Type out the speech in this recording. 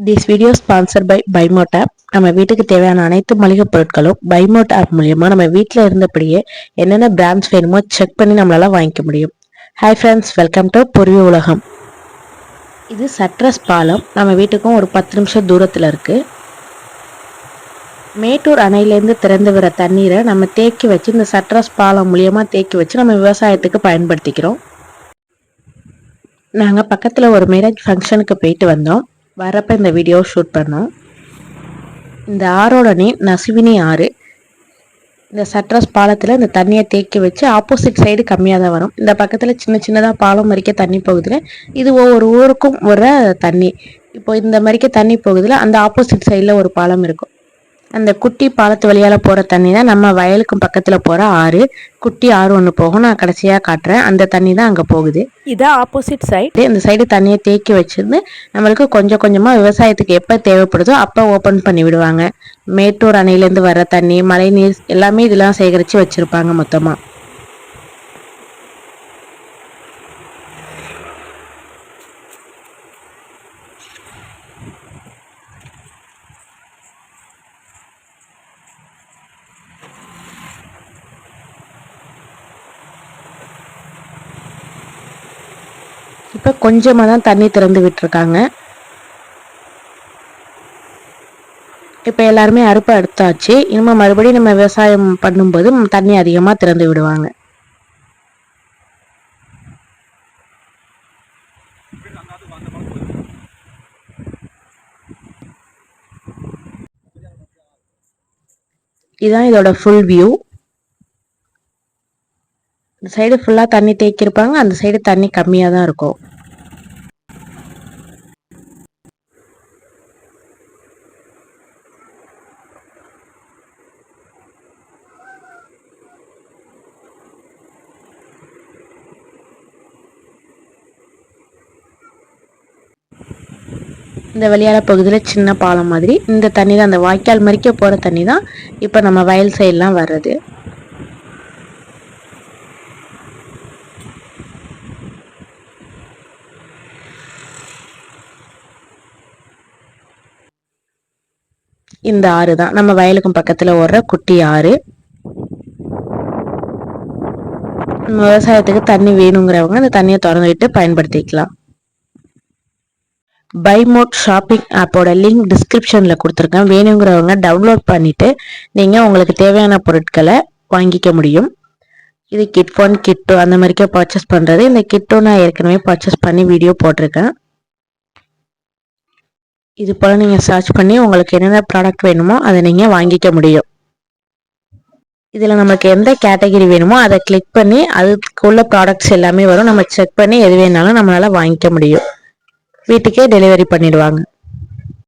This video sponsor by பைமோட் app நம்ம வீட்டுக்கு தேவையான அனைத்து மளிகை பொருட்களும் பைமோட் ஆப் மூலியமா நம்ம வீட்டில் இருந்தபடியே என்னென்ன பிராண்ட்ஸ் வேணுமோ செக் பண்ணி நம்மளால வாங்கிக்க முடியும். ஹாய் ஃப்ரெண்ட்ஸ் வெல்கம் டு பொரிய உலகம் இது சட்ரஸ் பாலம் நம்ம வீட்டுக்கும் ஒரு பத்து நிமிஷம் தூரத்தில் இருக்கு. மேட்டூர் அணையிலேருந்து திறந்து வர தண்ணீரை நம்ம தேக்கி வச்சு இந்த சட்ரஸ் பாலம் மூலியமாக தேக்கி வச்சு நம்ம விவசாயத்துக்கு பயன்படுத்திக்கிறோம். நாங்கள் பக்கத்தில் ஒரு மேரேஜ் ஃபங்க்ஷனுக்கு போயிட்டு வந்தோம். வரப்போ இந்த வீடியோ ஷூட் பண்ணோம். இந்த ஆறோட நீர் நசுவினி ஆறு இந்த சட்ரஸ் பாலத்தில் இந்த தண்ணியை தேக்கி வச்சு ஆப்போசிட் சைடு கம்மியாக தான் வரும். இந்த பக்கத்தில் சின்ன சின்னதாக பாலம் மறிக்க தண்ணி போகுதுல இது ஒவ்வொரு ஊருக்கும் வர தண்ணி. இப்போ இந்த மாதிரிக்க தண்ணி போகுதுல அந்த ஆப்போசிட் சைடில் ஒரு பாலம் இருக்கும். அந்த குட்டி பாலத்து வழியால் போகிற தண்ணி தான் நம்ம வயலுக்கும் பக்கத்தில் போகிற ஆறு. குட்டி ஆறு ஒன்று போகும். நான் கடைசியாக காட்டுறேன். அந்த தண்ணி தான் அங்கே போகுது. இதான் ஆப்போசிட் சைட் இந்த சைடு தண்ணியை தேக்கி வச்சிருந்து நம்மளுக்கு கொஞ்சம் கொஞ்சமாக விவசாயத்துக்கு எப்போ தேவைப்படுதோ அப்போ ஓப்பன் பண்ணி விடுவாங்க. மேட்டூர் அணையிலேருந்து வர தண்ணி மழை நீர் எல்லாமே இதெல்லாம் சேகரித்து வச்சுருப்பாங்க மொத்தமாக இப்போ கொஞ்சமாக தான் தண்ணி திறந்து விட்டுருக்காங்க. இப்போ எல்லாருமே அறுப்பை எடுத்தாச்சு இனிமேல் மறுபடியும் நம்ம விவசாயம் பண்ணும்போது தண்ணி அதிகமாக திறந்து விடுவாங்க. இதுதான் இதோட ஃபுல் வியூ இந்த சைடு ஃபுல்லாக தண்ணி தேக்கியிருப்பாங்க அந்த சைடு தண்ணி கம்மியாக தான் இருக்கும். இந்த வெளியால பகுதியில் சின்ன பாலம் மாதிரி இந்த தண்ணி தான் அந்த வாய்க்கால் மறிக்க போகிற தண்ணி தான் இப்போ நம்ம வயல் சைடெலாம் வர்றது. இந்த ஆறு தான். நம்ம வயலுக்கும் பக்கத்தில் ஓடுற குட்டி ஆறு. விவசாயத்துக்கு தண்ணி வேணுங்கிறவங்க அந்த தண்ணியை திறந்து விட்டு பயன்படுத்திக்கலாம். பைமோட் ஷாப்பிங் ஆப்போட லிங்க் டிஸ்கிரிப்ஷனில் கொடுத்துருக்கேன். வேணுங்கிறவங்க டவுன்லோட் பண்ணிவிட்டு நீங்கள் உங்களுக்கு தேவையான பொருட்களை வாங்கிக்க முடியும். இது கிட் ஒன் கிட் டூ அந்த மாதிரிக்கே பர்ச்சேஸ் பண்ணுறது இந்த கிட்டும் நான் ஏற்கனவே பர்ச்சேஸ் பண்ணி வீடியோ போட்டிருக்கேன். இது போல் நீங்கள் சர்ச் பண்ணி உங்களுக்கு என்னென்ன ப்ராடக்ட் வேணுமோ அதை நீங்கள் வாங்கிக்க முடியும். இதில் நமக்கு எந்த கேட்டகரி வேணுமோ அதை கிளிக் பண்ணி அதுக்குள்ள ப்ராடக்ட்ஸ் எல்லாமே வரும். நம்ம செக் பண்ணி எது வேணாலும் நம்மளால் வாங்கிக்க முடியும். வீட்டுக்கே டெலிவரி பண்ணிடுவாங்க.